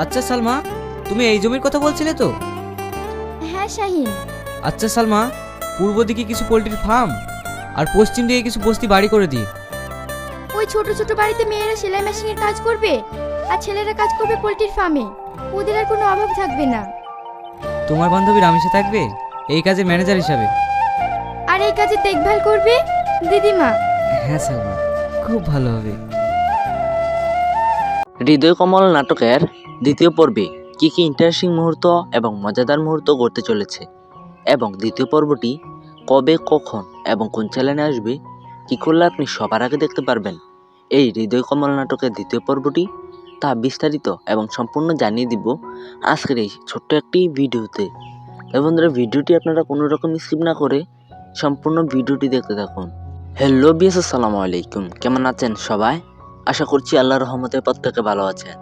আচ্ছা সালমা তুমি এই জমির কথা বলছিলে তো? হ্যাঁ শাহিন। আচ্ছা সালমা পূর্ব দিকে কিছু পোলট্রির ফার্ম আর পশ্চিম দিকে কিছু বস্তি বাড়ি করে দিই। ওই ছোট ছোট বাড়িতে মেয়েরা সেলাই মেশিনের কাজ করবে আর ছেলেরা কাজ করবে পোলট্রির ফার্মে। ওদের আর কোনো অভাব থাকবে না। তোমার বান্ধবী রামেশে থাকবে? এই কাজে ম্যানেজার হিসাবে। আর এই কাজে দেখভাল করবে দিদিমা। হ্যাঁ সালমা খুব ভালো হবে। হৃদয় কমল নাটকের দ্বিতীয় পর্বে কি কি ইন্টারেস্টিং মুহূর্ত এবং মজাদার মুহূর্ত ঘটতে চলেছে? এবং দ্বিতীয় পর্বটি কবে, কখন এবং কোন চ্যানেলে আসবে, কি করলে আপনি সবার আগে দেখতে পারবেন? এই হৃদয় কমল নাটকের দ্বিতীয় পর্বটি তা বিস্তারিত এবং সম্পূর্ণ জানিয়ে দিব আজকের এই ছোট্ট একটি ভিডিওতে। বন্ধুরা, ভিডিওটি আপনারা কোনো রকম স্কিপ না করে সম্পূর্ণ ভিডিওটি দেখতে থাকুন। হ্যালো বিএস আসসালামু আলাইকুম। কেমন আছেন সবাই? আশা করছি আল্লাহর রহমতে প্রত্যেকে ভালো আছেন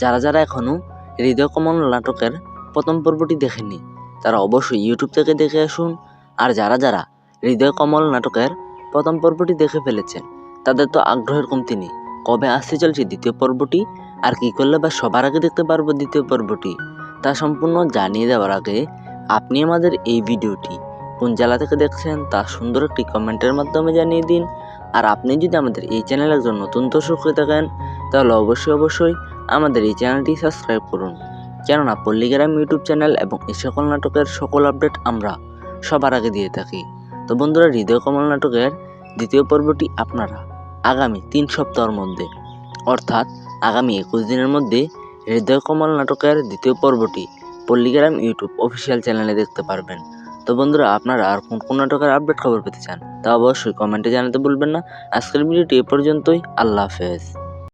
যারা যারা এখনও হৃদয় কমল নাটকের প্রথম পর্বটি দেখেননি, তারা অবশ্যই ইউটিউব থেকে দেখে আসুন। আর যারা যারা হৃদয় কমল নাটকের প্রথম পর্বটি দেখে ফেলেছেন, তাদের তো আগ্রহের কমতি নেই। কবে আসতে চলছে দ্বিতীয় পর্বটি? আর কি করলে বা সবার আগে দেখতে পারব দ্বিতীয় পর্বটি? তা সম্পূর্ণ জানিয়ে দেওয়ার আগে আপনি আমাদের এই ভিডিওটি কোন জেলা থেকে দেখছেন তা সুন্দর একটি কমেন্টের মাধ্যমে জানিয়ে দিন। আর আপনি যদি আমাদের এই চ্যানেলে একজন নতুন দর্শক হয়ে থাকেন, তাহলে অবশ্যই অবশ্যই আমাদের এই চ্যানেলটি সাবস্ক্রাইব করুন। কেননা পল্লিগ্রাম ইউটিউব চ্যানেল এবং এই সকল নাটকের সকল আপডেট আমরা সবার আগে দিয়ে থাকি। তো বন্ধুরা, হৃদয় কমল নাটকের দ্বিতীয় পর্বটি আপনারা আগামী তিন সপ্তাহের মধ্যে, অর্থাৎ আগামী একুশ দিনের মধ্যে হৃদয় কমল নাটকের দ্বিতীয় পর্বটি পল্লিগ্রাম ইউটিউব অফিসিয়াল চ্যানেলে দেখতে পারবেন। তো বন্ধুরা, আপনারা আর কোন কোন নাটকের আপডেট খবর পেতে চান তা অবশ্যই কমেন্টে জানাতে ভুলবেন না। আজকের ভিডিওটি এ পর্যন্তই। আল্লাহ হাফেজ।